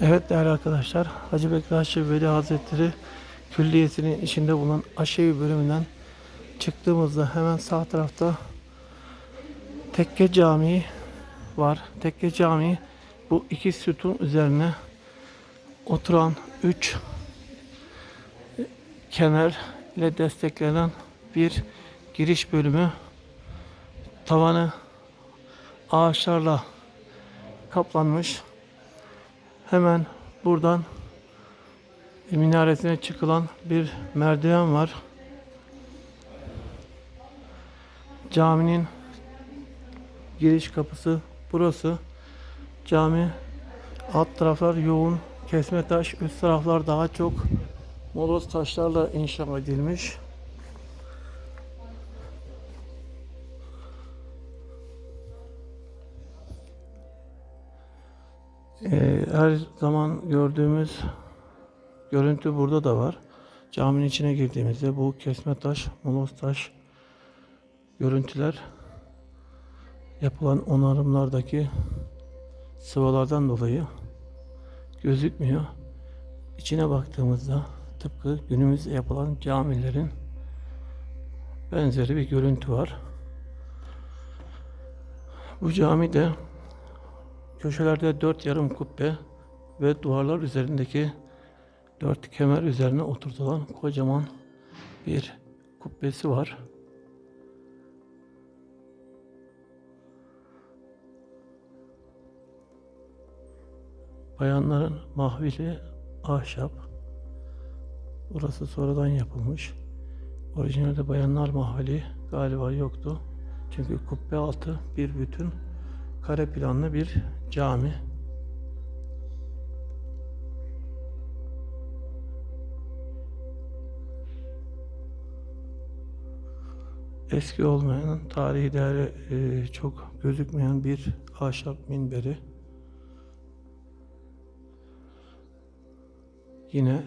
Evet değerli arkadaşlar, Hacı Bektaş Veli Hazretleri Külliyesi'nin içinde bulunan Aşevi bölümünden çıktığımızda hemen sağ tarafta Tekke Camii var. Tekke Camii bu iki sütun üzerine oturan üç kemer ile desteklenen bir giriş bölümü. Tavanı ağaçlarla kaplanmış. Hemen buradan minaresine çıkılan bir merdiven var. Caminin giriş kapısı burası. Cami alt taraflar yoğun kesme taş, üst taraflar daha çok moloz taşlarla inşa edilmiş. Ee, her zaman gördüğümüz görüntü burada da var. Caminin içine girdiğimizde bu kesme taş, moloz taş görüntüler yapılan onarımlardaki sıvalardan dolayı gözükmüyor. İçine baktığımızda tıpkı günümüzde yapılan camilerin benzeri bir görüntü var. Bu cami de Köşelerde dört yarım kubbe ve duvarlar üzerindeki dört kemer üzerine oturtulan kocaman bir kubbesi var. Bayanların mahvili ahşap. Burası sonradan yapılmış. Orijinalde bayanlar mahvili galiba yoktu. Çünkü kubbe altı bir bütün kare planlı bir cami. Eski olmayan, tarihi değeri e, çok gözükmeyen bir ahşap minberi. Yine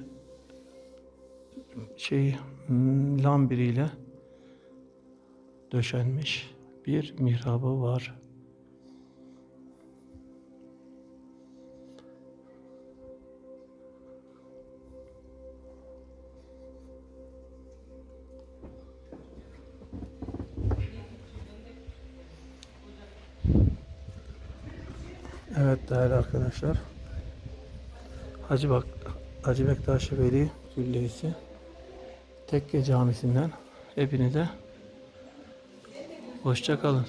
şey hmm, lambiriyle döşenmiş bir mihrabı var. Evet değerli arkadaşlar. Hacı Bak Hacı Bektaş Veli Külliyesi Tekke Camisi'nden hepinize hoşça kalın.